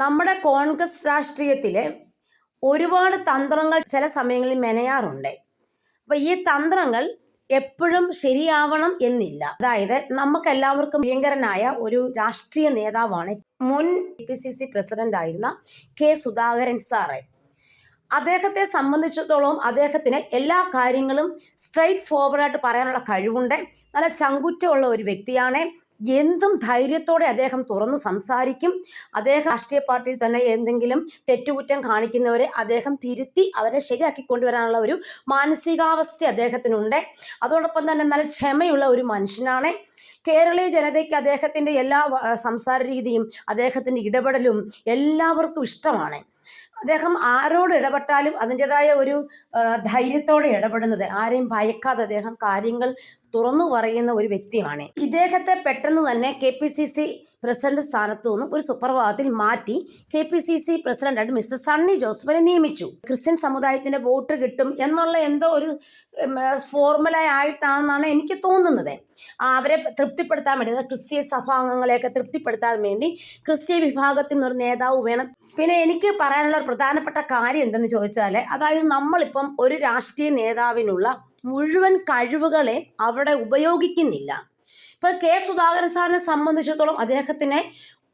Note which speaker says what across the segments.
Speaker 1: നമ്മുടെ കോൺഗ്രസ് രാഷ്ട്രീയത്തിൽ ഒരുപാട് തന്ത്രങ്ങൾ ചില സമയങ്ങളിൽ മെനയാറുണ്ട്. അപ്പൊ ഈ തന്ത്രങ്ങൾ എപ്പോഴും ശരിയാവണം എന്നില്ല. അതായത് നമുക്കെല്ലാവർക്കും പ്രിയങ്കരനായ ഒരു രാഷ്ട്രീയ നേതാവാണ് മുൻ പി സി സി പ്രസിഡന്റ് ആയിരുന്ന കെ സുധാകരൻ സാറ്. അദ്ദേഹത്തെ സംബന്ധിച്ചിടത്തോളം അദ്ദേഹത്തിന് എല്ലാ കാര്യങ്ങളും സ്ട്രൈറ്റ് ഫോർവേഡായിട്ട് പറയാനുള്ള കഴിവുണ്ട്. നല്ല ചങ്കുറ്റമുള്ള ഒരു വ്യക്തിയാണ്. എന്തും ധൈര്യത്തോടെ അദ്ദേഹം തുറന്ന് സംസാരിക്കും. അദ്ദേഹം രാഷ്ട്രീയ പാർട്ടിയിൽ തന്നെ എന്തെങ്കിലും തെറ്റുകുറ്റം കാണിക്കുന്നവരെ അദ്ദേഹം തിരുത്തി അവരെ ശരിയാക്കി കൊണ്ടുവരാനുള്ള ഒരു മാനസികാവസ്ഥ അദ്ദേഹത്തിനുണ്ട്. അതോടൊപ്പം തന്നെ നല്ല ക്ഷമയുള്ള ഒരു മനുഷ്യനാണ്. കേരളീയ ജനതയ്ക്ക് അദ്ദേഹത്തിന്റെ എല്ലാ സംസാര രീതിയും അദ്ദേഹത്തിന്റെ ഇടപെടലും എല്ലാവർക്കും ഇഷ്ടമാണ്. അദ്ദേഹം ആരോട് ഇടപെട്ടാലും അതിന്റെതായ ഒരു ധൈര്യത്തോടെ ഇടപെടുന്നത്. ആരെയും ഭയക്കാതെ അദ്ദേഹം കാര്യങ്ങൾ തുറന്നു പറയുന്ന ഒരു വ്യക്തിയാണ്. ഇദ്ദേഹത്തെ പെട്ടെന്ന് തന്നെ K P C C president സ്ഥാനത്തു നിന്നും ഒരു സുപ്രഭാതത്തിൽ മാറ്റി കെ പി സി സി പ്രസിഡന്റായിട്ട് മിസ്റ്റർ സണ്ണി ജോസഫിനെ നിയമിച്ചു. ക്രിസ്ത്യൻ സമുദായത്തിന്റെ വോട്ട് കിട്ടും എന്നുള്ള എന്തോ ഒരു ഫോർമുല ആയിട്ടാണെന്നാണ് എനിക്ക് തോന്നുന്നത്. അവരെ തൃപ്തിപ്പെടുത്താൻ വേണ്ടി ക്രിസ്തീയ സഭാംഗങ്ങളെയൊക്കെ തൃപ്തിപ്പെടുത്താൻ വേണ്ടി ക്രിസ്തീയ വിഭാഗത്തിൽ നിന്നൊരു നേതാവ് വേണം. പിന്നെ എനിക്ക് പറയാനുള്ള പ്രധാനപ്പെട്ട കാര്യം എന്തെന്ന് ചോദിച്ചാൽ അതായത് നമ്മളിപ്പം ഒരു രാഷ്ട്രീയ നേതാവിനുള്ള മുഴുവൻ കഴിവുകളെ അവിടെ ഉപയോഗിക്കുന്നില്ല. ഇപ്പൊ കെ സുധാകരൻ സാറിനെ സംബന്ധിച്ചിടത്തോളം അദ്ദേഹത്തിന്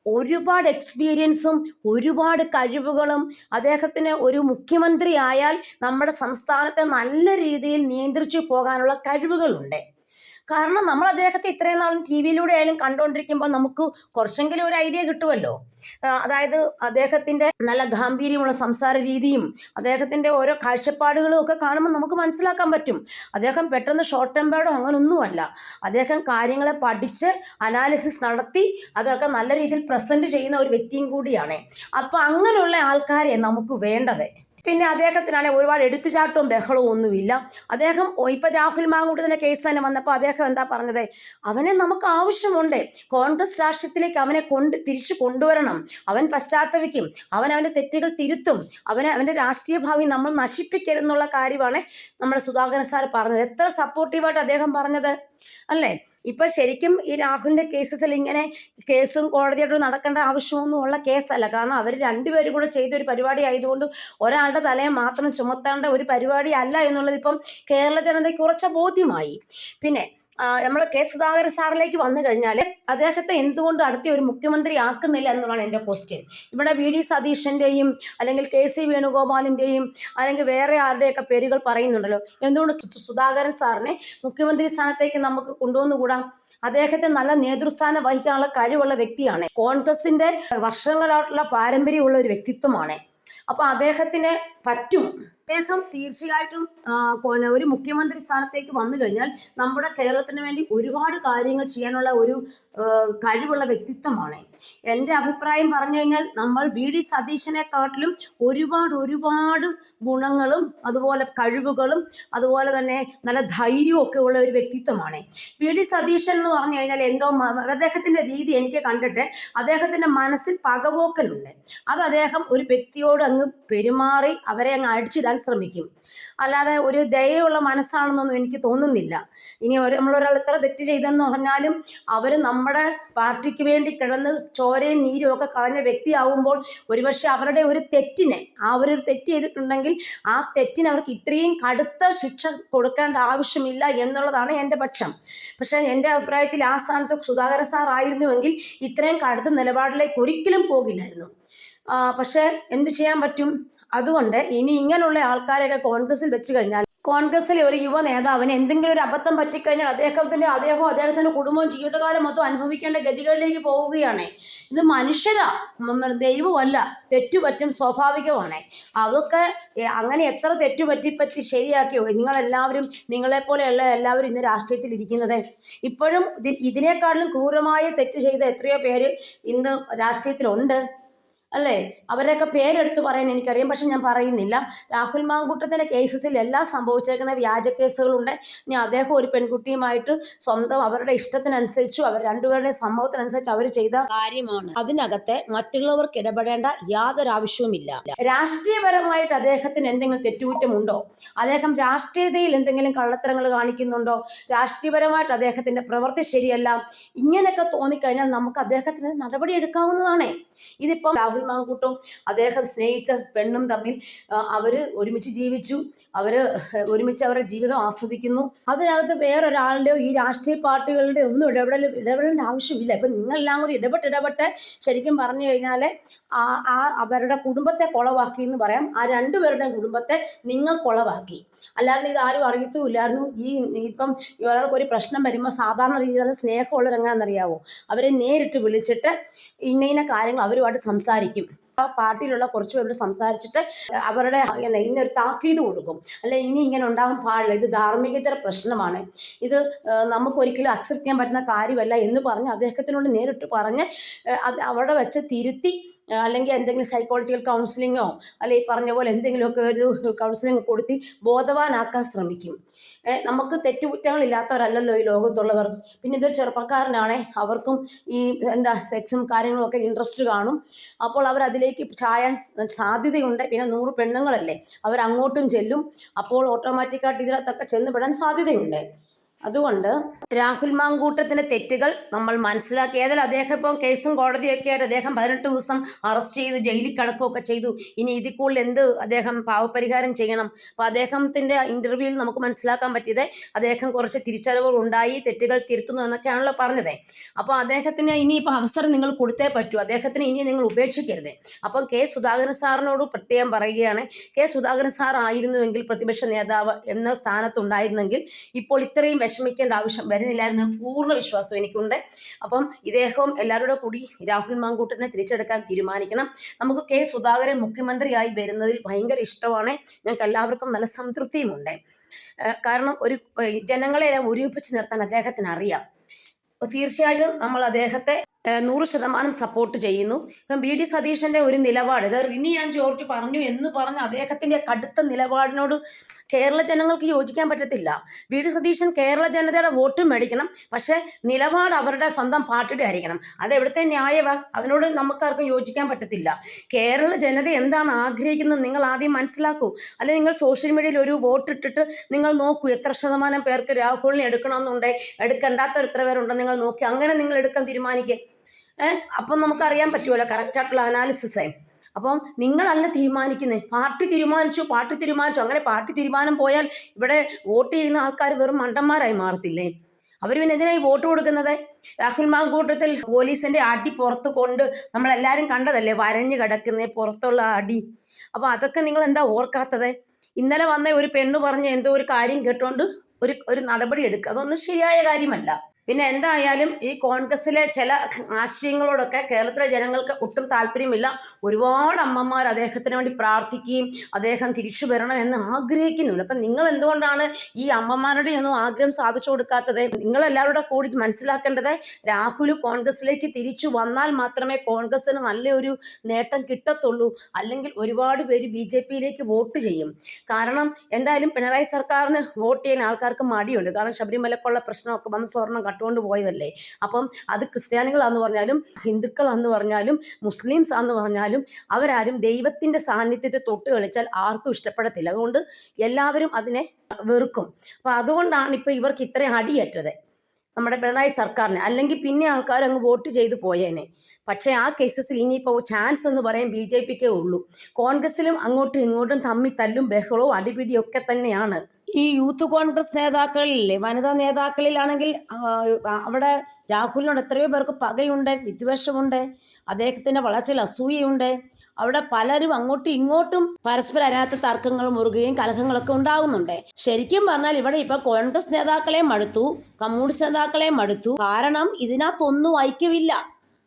Speaker 1: ഒരുപാട് എക്സ്പീരിയൻസും ഒരുപാട് കഴിവുകളും അദ്ദേഹത്തിന് ഒരു മുഖ്യമന്ത്രി ആയാൽ നമ്മുടെ സംസ്ഥാനത്തെ നല്ല രീതിയിൽ നിയന്ത്രിച്ചു പോകാനുള്ള കഴിവുകളുണ്ട്. കാരണം നമ്മൾ അദ്ദേഹത്തെ ഇത്രയും നാളും ടി വിയിലൂടെ ആയാലും കണ്ടുകൊണ്ടിരിക്കുമ്പോൾ നമുക്ക് കുറച്ചെങ്കിലും ഒരു ഐഡിയ കിട്ടുമല്ലോ അതായത് അദ്ദേഹത്തിന്റെ നല്ല ഗാംഭീര്യമുള്ള സംസാര രീതിയും അദ്ദേഹത്തിന്റെ ഓരോ കാഴ്ചപ്പാടുകളും ഒക്കെ കാണുമ്പോൾ നമുക്ക് മനസ്സിലാക്കാൻ പറ്റും. അദ്ദേഹം പെട്ടെന്ന് ഷോർട്ട് ടെമ്പേർഡോ അങ്ങനൊന്നുമല്ല. അദ്ദേഹം കാര്യങ്ങളെ പഠിച്ച് അനാലിസിസ് നടത്തി അതൊക്കെ നല്ല രീതിയിൽ പ്രസന്റ് ചെയ്യുന്ന ഒരു വ്യക്തിയും കൂടിയാണ്. അപ്പോൾ അങ്ങനെയുള്ള ആൾക്കാരെ നമുക്ക് വേണ്ടത്. പിന്നെ അദ്ദേഹത്തിനാണെങ്കിൽ ഒരുപാട് എടുത്തുചാട്ടവും ബഹളവും ഒന്നുമില്ല. അദ്ദേഹം ഇപ്പം രാഹുൽ മാങ്കൂട്ടത്തിന്റെ കേസ് തന്നെ വന്നപ്പോൾ അദ്ദേഹം എന്താ പറഞ്ഞത്? അവനെ നമുക്ക് ആവശ്യമുണ്ട്. കോൺഗ്രസ് രാഷ്ട്രീയത്തിലേക്ക് അവനെ കൊണ്ട് തിരിച്ചു കൊണ്ടുവരണം. അവൻ പശ്ചാത്തപിക്കും. അവൻ അവന്റെ തെറ്റുകൾ തിരുത്തും. അവനെ അവന്റെ രാഷ്ട്രീയ ഭാവി നമ്മൾ നശിപ്പിക്കരുതെന്നുള്ള കാര്യമാണ് നമ്മുടെ സുധാകരൻ സാർ പറഞ്ഞത്. എത്ര സപ്പോർട്ടീവായിട്ട് അദ്ദേഹം പറഞ്ഞത്? അല്ലേ? ഇപ്പൊ ശരിക്കും ഈ രാഹുലിന്റെ കേസസിൽ ഇങ്ങനെ കേസും കോടതിയായിട്ട് നടക്കേണ്ട ആവശ്യമൊന്നും ഉള്ള കേസല്ല കാരണം അവർ രണ്ടുപേരും കൂടെ ചെയ്ത ഒരു പരിപാടി ആയതുകൊണ്ട് ഒരാളുടെ തലയെ മാത്രം ചുമത്തേണ്ട ഒരു പരിപാടി അല്ല എന്നുള്ളത് ഇപ്പം കേരള ജനതയ്ക്ക് ഉറച്ച ബോധ്യമായി. പിന്നെ നമ്മൾ കെ സുധാകരൻ സാറിലേക്ക് വന്നു കഴിഞ്ഞാൽ അദ്ദേഹത്തെ എന്തുകൊണ്ട് അടുത്ത ഒരു മുഖ്യമന്ത്രി ആക്കുന്നില്ല എന്നുള്ളതാണ് എന്റെ ക്വസ്റ്റ്യൻ ഇവിടെ വി ഡി സതീഷിന്റെയും അല്ലെങ്കിൽ കെ സി വേണുഗോപാലിന്റെയും അല്ലെങ്കിൽ വേറെ ആരുടെയൊക്കെ പേരുകൾ പറയുന്നുണ്ടല്ലോ. എന്തുകൊണ്ട് സുധാകരൻ സാറിനെ മുഖ്യമന്ത്രി സ്ഥാനത്തേക്ക് നമുക്ക് കൊണ്ടുവന്നുകൂടാം? അദ്ദേഹത്തെ നല്ല നേതൃസ്ഥാനം വഹിക്കാനുള്ള കഴിവുള്ള വ്യക്തിയാണ്. കോൺഗ്രസിന്റെ വർഷങ്ങളായിട്ടുള്ള പാരമ്പര്യമുള്ള ഒരു വ്യക്തിത്വമാണ്. അപ്പൊ അദ്ദേഹത്തിന് പറ്റും. അദ്ദേഹം തീർച്ചയായിട്ടും ഒരു മുഖ്യമന്ത്രി സ്ഥാനത്തേക്ക് വന്നു കഴിഞ്ഞാൽ നമ്മുടെ കേരളത്തിന് വേണ്ടി ഒരുപാട് കാര്യങ്ങൾ ചെയ്യാനുള്ള ഒരു കഴിവുള്ള വ്യക്തിത്വമാണ്. എന്റെ അഭിപ്രായം പറഞ്ഞു കഴിഞ്ഞാൽ നമ്മൾ വി. ഡി. സതീശനെക്കാട്ടിലും ഒരുപാട് ഒരുപാട് ഗുണങ്ങളും അതുപോലെ കഴിവുകളും അതുപോലെ തന്നെ നല്ല ധൈര്യവും ഒക്കെ ഉള്ള ഒരു വ്യക്തിത്വമാണ്. വി. ഡി. സതീശൻ എന്ന് പറഞ്ഞു കഴിഞ്ഞാൽ എന്തോ അദ്ദേഹത്തിന്റെ രീതി എനിക്ക് കണ്ടിട്ട് അദ്ദേഹത്തിന്റെ മനസ്സിൽ പകപോക്കലുണ്ട് അത് അദ്ദേഹം ഒരു വ്യക്തിയോട് അങ്ങ് പെരുമാറി അവരെ അങ്ങ് അടിച്ചിടാൻ ശ്രമിക്കും. അല്ലാതെ ഒരു ദയയുള്ള മനസ്സാണെന്നൊന്നും എനിക്ക് തോന്നുന്നില്ല. ഇനി ഒരു നമ്മളൊരാൾ എത്ര തെറ്റ് ചെയ്തെന്ന് പറഞ്ഞാലും അവർ നമ്മുടെ പാർട്ടിക്ക് വേണ്ടി കിടന്ന് ചോരയും നീരും ഒക്കെ കളഞ്ഞ വ്യക്തിയാവുമ്പോൾ ഒരുപക്ഷെ അവരുടെ ഒരു തെറ്റിനെ ആ ഒരു തെറ്റ് ചെയ്തിട്ടുണ്ടെങ്കിൽ ആ തെറ്റിന് അവർക്ക് ഇത്രയും കടുത്ത ശിക്ഷ കൊടുക്കേണ്ട ആവശ്യമില്ല എന്നുള്ളതാണ് എന്റെ പക്ഷം. പക്ഷേ എന്റെ അഭിപ്രായത്തിൽ ആ സ്ഥാനത്ത് സുധാകരൻ സാർ ആയിരുന്നുവെങ്കിൽ ഇത്രയും കടുത്ത നിലപാടിലേക്ക് ഒരിക്കലും പോകില്ലായിരുന്നു. പക്ഷേ എന്ത് ചെയ്യാൻ പറ്റും? അതുകൊണ്ട് ഇനി ഇങ്ങനെയുള്ള ആൾക്കാരെയൊക്കെ കോൺഗ്രസിൽ വെച്ച് കഴിഞ്ഞാൽ കോൺഗ്രസിലെ ഒരു യുവ നേതാവിന് എന്തെങ്കിലും ഒരു അബദ്ധം പറ്റിക്കഴിഞ്ഞാൽ അദ്ദേഹത്തിന്റെ അദ്ദേഹവും അദ്ദേഹത്തിന്റെ കുടുംബവും ജീവിതകാലം മൊത്തം അനുഭവിക്കേണ്ട ഗതികളിലേക്ക് പോവുകയാണ്. ഇത് മനുഷ്യരാ. ദൈവമല്ല. തെറ്റുപറ്റും സ്വാഭാവികമാണ്. അതൊക്കെ അങ്ങനെ എത്ര തെറ്റുപറ്റിപ്പറ്റി ശരിയാക്കിയോ? നിങ്ങളെല്ലാവരും നിങ്ങളെപ്പോലെയുള്ള എല്ലാവരും ഇന്ന് രാഷ്ട്രീയത്തിൽ ഇരിക്കുന്നത്. ഇപ്പോഴും ഇതിനേക്കാളും ക്രൂരമായ തെറ്റ് ചെയ്ത എത്രയോ പേര് ഇന്ന് രാഷ്ട്രീയത്തിലുണ്ട്. അല്ലേ? അവരൊക്കെ പേരെടുത്ത് പറയാൻ എനിക്കറിയാം പക്ഷെ ഞാൻ പറയുന്നില്ല. രാഹുൽ മാങ്കൂട്ടത്തിന്റെ കേസസിൽ എല്ലാം സംഭവിച്ചേക്കുന്ന വ്യാജ കേസുകളുണ്ട്. ഞാൻ അദ്ദേഹം ഒരു പെൺകുട്ടിയുമായിട്ട് സ്വന്തം അവരുടെ ഇഷ്ടത്തിനനുസരിച്ചു അവർ രണ്ടുപേരുടെയും സമ്മതത്തിനനുസരിച്ച് അവർ ചെയ്ത കാര്യമാണ്. അതിനകത്തെ മറ്റുള്ളവർക്ക് ഇടപെടേണ്ട യാതൊരു ആവശ്യവുമില്ല രാഷ്ട്രീയപരമായിട്ട് അദ്ദേഹത്തിന് എന്തെങ്കിലും തെറ്റുകുറ്റമുണ്ടോ? അദ്ദേഹം രാഷ്ട്രീയതയിൽ എന്തെങ്കിലും കള്ളത്തരങ്ങൾ കാണിക്കുന്നുണ്ടോ? രാഷ്ട്രീയപരമായിട്ട് അദ്ദേഹത്തിന്റെ പ്രവൃത്തി ശരിയല്ല. ഇങ്ങനെയൊക്കെ തോന്നിക്കഴിഞ്ഞാൽ നമുക്ക് അദ്ദേഹത്തിന് നടപടി എടുക്കാവുന്നതാണ് ഇതിപ്പം രാഹുൽ മാങ്കൂട്ടവും അദ്ദേഹം സ്നേഹിച്ച പെണ്ണും തമ്മിൽ അവർ ഒരുമിച്ച് ജീവിച്ചു. അവർ ഒരുമിച്ച് അവരുടെ ജീവിതം ആസ്വദിക്കുന്നു. അതിനകത്ത് വേറൊരാളുടെയോ ഈ രാഷ്ട്രീയ പാർട്ടികളുടെ ഒന്നും ഇടപെടൽ ഇടപെടേണ്ട ആവശ്യമില്ല. ഇപ്പം നിങ്ങളെല്ലാം കൂടി ഇടപെട്ട് ഇടപെട്ട് ശരിക്കും പറഞ്ഞു കഴിഞ്ഞാൽ ആ ആ അവരുടെ കുടുംബത്തെ കുളവാക്കി എന്ന് പറയാം. ആ രണ്ടുപേരുടെയും കുടുംബത്തെ നിങ്ങൾ കുളവാക്കി. അല്ലാതെ ഇത് ആരും അറിയത്തുമില്ലായിരുന്നു. ഈ ഇപ്പം ഒരാൾക്ക് ഒരു പ്രശ്നം വരുമ്പോൾ സാധാരണ രീതിയിൽ സ്നേഹമുള്ളവരെങ്ങാന്നറിയാവോ അവരെ നേരിട്ട് വിളിച്ചിട്ട് ഇന്ന ഇന്ന കാര്യങ്ങൾ അവരുമായിട്ട് സംസാരിക്കും. ആ പാർട്ടിയിലുള്ള കുറച്ച് പേരോട് സംസാരിച്ചിട്ട് അവരുടെ ഇന്ന ഇന്നൊരു താക്കീത് കൊടുക്കും. അല്ലെ ഇനി ഇങ്ങനെ ഉണ്ടാകാൻ പാടില്ല. ഇത് ധാർമ്മികതര പ്രശ്നമാണ്. ഇത് നമുക്കൊരിക്കലും അക്സെപ്റ്റ് ചെയ്യാൻ പറ്റുന്ന കാര്യമല്ല എന്ന് പറഞ്ഞ് അദ്ദേഹത്തിനോട് നേരിട്ട് പറഞ്ഞ് അത് അവിടെ വെച്ച് തിരുത്തി അല്ലെങ്കിൽ എന്തെങ്കിലും സൈക്കോളജിക്കൽ കൗൺസിലിങ്ങോ അല്ലെ ഈ പറഞ്ഞ പോലെ എന്തെങ്കിലുമൊക്കെ ഒരു കൗൺസിലിംഗ് കൊടുത്തി ബോധവാനാക്കാൻ ശ്രമിക്കും. നമുക്ക് തെറ്റുകുറ്റങ്ങളില്ലാത്തവരല്ലല്ലോ ഈ ലോകത്തുള്ളവർ. പിന്നെ ഇതൊരു ചെറുപ്പക്കാരനാണേ അവർക്കും ഈ എന്താ സെക്സും കാര്യങ്ങളും ഒക്കെ ഇൻട്രസ്റ്റ് കാണും. അപ്പോൾ അവർ അതിലേക്ക് ചായാൻ സാധ്യതയുണ്ട്. പിന്നെ നൂറ് പെണ്ണുങ്ങളല്ലേ അവർ അങ്ങോട്ടും ചെല്ലും. അപ്പോൾ ഓട്ടോമാറ്റിക്കായിട്ട് ഇതിനകത്തൊക്കെ ചെന്നുപെടാൻ സാധ്യതയുണ്ട്. അതുകൊണ്ട് രാഹുൽ മാങ്കൂട്ടത്തിന്റെ തെറ്റുകൾ നമ്മൾ മനസ്സിലാക്കി. ഏതായാലും അദ്ദേഹം ഇപ്പം കേസും കോടതിയൊക്കെ ആയിട്ട് അദ്ദേഹം പതിനെട്ട് ദിവസം അറസ്റ്റ് ചെയ്ത് ജയിലിൽ കിടക്കുകയൊക്കെ ചെയ്തു. ഇനി ഇതിൽ കൂടുതൽ എന്ത് അദ്ദേഹം പാവപരിഹാരം ചെയ്യണം? അപ്പോൾ അദ്ദേഹത്തിന്റെ ഇന്റർവ്യൂവിൽ നമുക്ക് മനസ്സിലാക്കാൻ പറ്റിയത് അദ്ദേഹം കുറച്ച് തിരിച്ചറിവുകൾ ഉണ്ടായി തെറ്റുകൾ തിരുത്തുന്നു എന്നൊക്കെയാണല്ലോ പറഞ്ഞത്. അപ്പോൾ അദ്ദേഹത്തിന് ഇനിയിപ്പോൾ അവസരം നിങ്ങൾ കൊടുത്തേ പറ്റൂ. അദ്ദേഹത്തിന് ഇനി നിങ്ങൾ ഉപേക്ഷിക്കരുത്. അപ്പം കെ സുധാകരൻ സാറിനോട് പ്രത്യേകം പറയുകയാണ് കെ സുധാകരൻ സാർ ആയിരുന്നുവെങ്കിൽ പ്രതിപക്ഷ നേതാവ് എന്ന സ്ഥാനത്തുണ്ടായിരുന്നെങ്കിൽ ഇപ്പോൾ ഇത്രയും വിഷമിക്കേണ്ട ആവശ്യം വരുന്നില്ലായിരുന്നു പൂർണ വിശ്വാസം എനിക്കുണ്ട്. അപ്പം ഇദ്ദേഹവും എല്ലാവരുടെ കൂടി രാഹുൽ മാങ്കൂട്ടിനെ തിരിച്ചെടുക്കാൻ തീരുമാനിക്കണം. നമുക്ക് കെ സുധാകരൻ മുഖ്യമന്ത്രിയായി വരുന്നതിൽ ഭയങ്കര ഇഷ്ടമാണ്. ഞങ്ങൾക്ക് എല്ലാവർക്കും നല്ല സംതൃപ്തിയുമുണ്ട്. കാരണം ഒരു ജനങ്ങളെ ഒരുമിപ്പിച്ച് നിർത്താൻ അദ്ദേഹത്തിന് അറിയാം. തീർച്ചയായിട്ടും നമ്മൾ അദ്ദേഹത്തെ നൂറ് ശതമാനം സപ്പോർട്ട് ചെയ്യുന്നു. ഇപ്പം ബി ഡി സതീശന്റെ ഒരു നിലപാട് ഇത് റിനി ഞാൻ ജോർജ് പറഞ്ഞു എന്ന് പറഞ്ഞ് അദ്ദേഹത്തിന്റെ കടുത്ത നിലപാടിനോട് കേരള ജനങ്ങൾക്ക് യോജിക്കാൻ പറ്റത്തില്ല. വി. ഡി. സതീശൻ കേരള ജനതയുടെ വോട്ട് മേടിക്കണം. പക്ഷേ നിലപാട് അവരുടെ സ്വന്തം പാർട്ടിയുടെ ആയിരിക്കണം. അത് എവിടുത്തെ ന്യായവ? അതിനോട് നമുക്കാർക്കും യോജിക്കാൻ പറ്റത്തില്ല. കേരള ജനത എന്താണ് ആഗ്രഹിക്കുന്നത് നിങ്ങൾ ആദ്യം മനസ്സിലാക്കൂ. അല്ലെങ്കിൽ നിങ്ങൾ സോഷ്യൽ മീഡിയയിൽ ഒരു വോട്ട് ഇട്ടിട്ട് നിങ്ങൾ നോക്കൂ എത്ര ശതമാനം പേർക്ക് രാഹുലിനെ എടുക്കണമെന്നുണ്ട് എടുക്കണ്ടാത്ത എത്ര പേരുണ്ടെന്ന് നിങ്ങൾ നോക്കി. അങ്ങനെ നിങ്ങൾ എടുക്കാൻ തീരുമാനിക്കുക ഏഹ് അപ്പം നമുക്കറിയാൻ പറ്റുമല്ലോ. കറക്റ്റായിട്ടുള്ള അനാലിസിസേ. അപ്പം നിങ്ങളല്ല തീരുമാനിക്കുന്നത് പാർട്ടി തീരുമാനിച്ചു പാർട്ടി തീരുമാനിച്ചു. അങ്ങനെ പാർട്ടി തീരുമാനം പോയാൽ ഇവിടെ വോട്ട് ചെയ്യുന്ന ആൾക്കാർ വെറും മണ്ടന്മാരായി മാറത്തില്ലേ? അവർ പിന്നെ എന്തിനായി വോട്ട് കൊടുക്കുന്നത്? രാഹുൽ മാങ്കൂട്ടത്തിൽ പോലീസിന്റെ അടി പുറത്ത് കൊണ്ട് നമ്മളെല്ലാവരും കണ്ടതല്ലേ? വരഞ്ഞു കിടക്കുന്ന പുറത്തുള്ള അടി. അപ്പോൾ അതൊക്കെ നിങ്ങൾ എന്താ ഓർക്കാത്തത്? ഇന്നലെ വന്ന ഒരു പെണ്ണ് പറഞ്ഞ എന്തോ ഒരു കാര്യം കേട്ടോണ്ട് ഒരു ഒരു നടപടി എടുക്കുക അതൊന്നും ശരിയായ കാര്യമല്ല. പിന്നെ എന്തായാലും ഈ കോൺഗ്രസിലെ ചില ആശയങ്ങളോടൊക്കെ കേരളത്തിലെ ജനങ്ങൾക്ക് ഒട്ടും താല്പര്യമില്ല. ഒരുപാട് അമ്മമാർ അദ്ദേഹത്തിന് വേണ്ടി പ്രാർത്ഥിക്കുകയും അദ്ദേഹം തിരിച്ചു വരണം എന്ന് ആഗ്രഹിക്കുന്നുണ്ട്. അപ്പം നിങ്ങൾ എന്തുകൊണ്ടാണ് ഈ അമ്മമാരുടെ ഒന്നും ആഗ്രഹം സാധിച്ചു കൊടുക്കാത്തത്? നിങ്ങളെല്ലാവരുടെ കൂടി മനസ്സിലാക്കേണ്ടത് രാഹുൽ കോൺഗ്രസിലേക്ക് തിരിച്ചു വന്നാൽ മാത്രമേ കോൺഗ്രസ്സിന് നല്ലൊരു നേട്ടം കിട്ടത്തുള്ളൂ. അല്ലെങ്കിൽ ഒരുപാട് പേര് ബി ജെ പിയിലേക്ക് വോട്ട് ചെയ്യും. കാരണം എന്തായാലും പിണറായി സർക്കാരിന് വോട്ട് ചെയ്യാൻ ആൾക്കാർക്ക് മടിയുണ്ട്. കാരണം ശബരിമലക്കുള്ള പ്രശ്നമൊക്കെ വന്ന് സ്വർണം കട്ടുകൊണ്ട് പോയതല്ലേ? അപ്പം അത് ക്രിസ്ത്യാനികളാന്ന് പറഞ്ഞാലും ഹിന്ദുക്കളാന്ന് പറഞ്ഞാലും മുസ്ലിംസ് ആന്ന് പറഞ്ഞാലും അവരാരും ദൈവത്തിന്റെ സാന്നിധ്യത്തെ തൊട്ട് കളിച്ചാൽ ആർക്കും ഇഷ്ടപ്പെടത്തില്ല. അതുകൊണ്ട് എല്ലാവരും അതിനെ വെറുക്കും. അപ്പം അതുകൊണ്ടാണ് ഇപ്പോൾ ഇവർക്ക് ഇത്രയും അടിയേറ്റത്. നമ്മുടെ പിണറായി സർക്കാരിന് അല്ലെങ്കിൽ പിന്നെ ആൾക്കാർ അങ്ങ് വോട്ട് ചെയ്ത് പോയേനെ. പക്ഷേ ആ കേസസിൽ ഇനിയിപ്പോൾ ചാൻസ് എന്ന് പറയാൻ ബി ജെ പിക്കേ ഉള്ളൂ. കോൺഗ്രസിലും അങ്ങോട്ടും ഇങ്ങോട്ടും തമ്മി തല്ലും ബഹളവും അടിപിടിയൊക്കെ തന്നെയാണ്. ഈ യൂത്ത് കോൺഗ്രസ് നേതാക്കളിലെ വനിതാ നേതാക്കളിലാണെങ്കിൽ അവിടെ രാഹുലിനോട് എത്രയോ പേർക്ക് പകയുണ്ട് വിദ്വേഷമുണ്ട് അദ്ദേഹത്തിന്റെ വളർച്ചയിൽ അസൂയയുണ്ട്. അവിടെ പലരും അങ്ങോട്ടും ഇങ്ങോട്ടും പരസ്പരം അരാത്ത തർക്കങ്ങൾ മുറുകയും കലഹങ്ങളൊക്കെ ഉണ്ടാകുന്നുണ്ട്. ശരിക്കും പറഞ്ഞാൽ ഇവിടെ ഇപ്പൊ കോൺഗ്രസ് നേതാക്കളെ മടുത്തു കമ്മ്യൂണിസ്റ്റ് നേതാക്കളെ മടുത്തു. കാരണം ഇതിനകത്തൊന്നും ഐക്യമില്ല.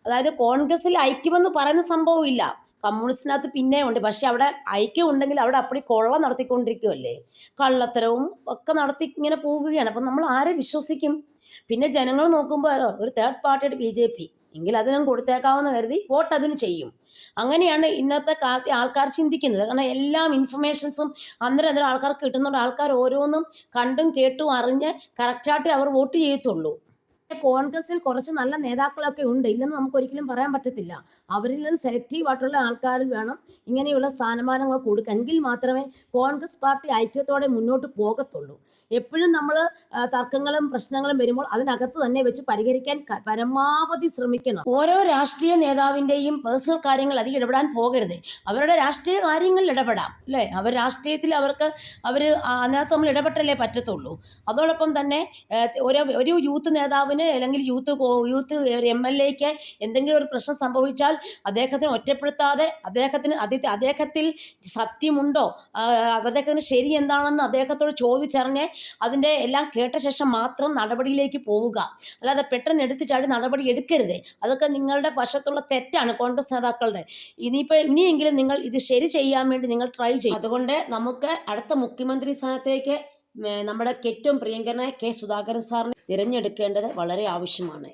Speaker 1: അതായത് കോൺഗ്രസിൽ ഐക്യമെന്ന് പറയുന്ന സംഭവമില്ല. കമ്മ്യൂണിസ്റ്റിനകത്ത് പിന്നെ ഉണ്ട്. പക്ഷെ അവിടെ ഐക്യം ഉണ്ടെങ്കിൽ അവിടെ അപ്പടി കൊള്ള നടത്തിക്കൊണ്ടിരിക്കുമല്ലേ കള്ളത്തരവും ഒക്കെ നടത്തി ഇങ്ങനെ പോകുകയാണ് അപ്പം നമ്മൾ ആരെ വിശ്വസിക്കും? പിന്നെ ജനങ്ങൾ നോക്കുമ്പോൾ ഒരു തേർഡ് പാർട്ടിയുടെ ബി ജെ പി. എങ്കിൽ അതിനും കൊടുത്തേക്കാവുന്ന കരുതി വോട്ട് അതിന് ചെയ്യും. അങ്ങനെയാണ് ഇന്നത്തെ കാലത്തെ ആൾക്കാർ ചിന്തിക്കുന്നത്. കാരണം എല്ലാം ഇൻഫർമേഷൻസും അന്നേരം അന്നേരം ആൾക്കാർക്ക് കിട്ടുന്നുണ്ട്. ആൾക്കാർ ഓരോന്നും കണ്ടും കേട്ടും അറിഞ്ഞ് കറക്റ്റായിട്ട് അവർ വോട്ട് ചെയ്യത്തുള്ളൂ. കോൺഗ്രസിൽ കുറച്ച് നല്ല നേതാക്കളൊക്കെ ഉണ്ട്. ഇല്ലെന്ന് നമുക്ക് ഒരിക്കലും പറയാൻ പറ്റത്തില്ല. അവരിൽ നിന്ന് സെലക്റ്റീവ് ആയിട്ടുള്ള ആൾക്കാരിൽ വേണം ഇങ്ങനെയുള്ള സ്ഥാനമാനങ്ങൾ കൊടുക്കുക എങ്കിൽ മാത്രമേ കോൺഗ്രസ് പാർട്ടി ഐക്യത്തോടെ മുന്നോട്ട് പോകത്തുള്ളൂ. എപ്പോഴും നമ്മൾ തർക്കങ്ങളും പ്രശ്നങ്ങളും വരുമ്പോൾ അതിനകത്ത് തന്നെ വെച്ച് പരിഹരിക്കാൻ പരമാവധി ശ്രമിക്കണം. ഓരോ രാഷ്ട്രീയ നേതാവിന്റെയും പേഴ്സണൽ കാര്യങ്ങൾ അധികം ഇടപെടാൻ പോകരുത്. അവരുടെ രാഷ്ട്രീയ കാര്യങ്ങളിൽ ഇടപെടാം. അല്ലേ? അവർ രാഷ്ട്രീയത്തിൽ അവർക്ക് അവർ അതിനകത്ത് നമ്മൾ ഇടപെട്ടല്ലേ പറ്റത്തുള്ളൂ. അതോടൊപ്പം തന്നെ ഒരു ഒരു യൂത്ത് നേതാവിന് അല്ലെങ്കിൽ യൂത്ത് യൂത്ത് എം എൽ എക്ക് എന്തെങ്കിലും ഒരു പ്രശ്നം സംഭവിച്ചാൽ അദ്ദേഹത്തിന് ഒറ്റപ്പെടുത്താതെ അദ്ദേഹത്തിന് അദ്ദേഹത്തിൽ സത്യമുണ്ടോ? അദ്ദേഹത്തിന് ശരി എന്താണെന്ന് അദ്ദേഹത്തോട് ചോദിച്ചറിഞ്ഞ് അതിന്റെ എല്ലാം കേട്ട ശേഷം മാത്രം നടപടിയിലേക്ക് പോവുക. അല്ലാതെ പെട്ടെന്ന് എടുത്തു ചാടി നടപടി എടുക്കരുത്. അതൊക്കെ നിങ്ങളുടെ വശത്തുള്ള തെറ്റാണ് കോൺഗ്രസ് നേതാക്കളുടെ. ഇനിയിപ്പോൾ ഇനിയെങ്കിലും നിങ്ങൾ ഇത് ശരി ചെയ്യാൻ വേണ്ടി നിങ്ങൾ ട്രൈ ചെയ്യും. അതുകൊണ്ട് നമുക്ക് അടുത്ത മുഖ്യമന്ത്രി സ്ഥാനത്തേക്ക് നമ്മുടെ ഏറ്റവും പ്രിയങ്കരനായ കെ സുധാകരൻ സാറിനെ തിരഞ്ഞെടുക്കേണ്ടത് വളരെ ആവശ്യമാണ്.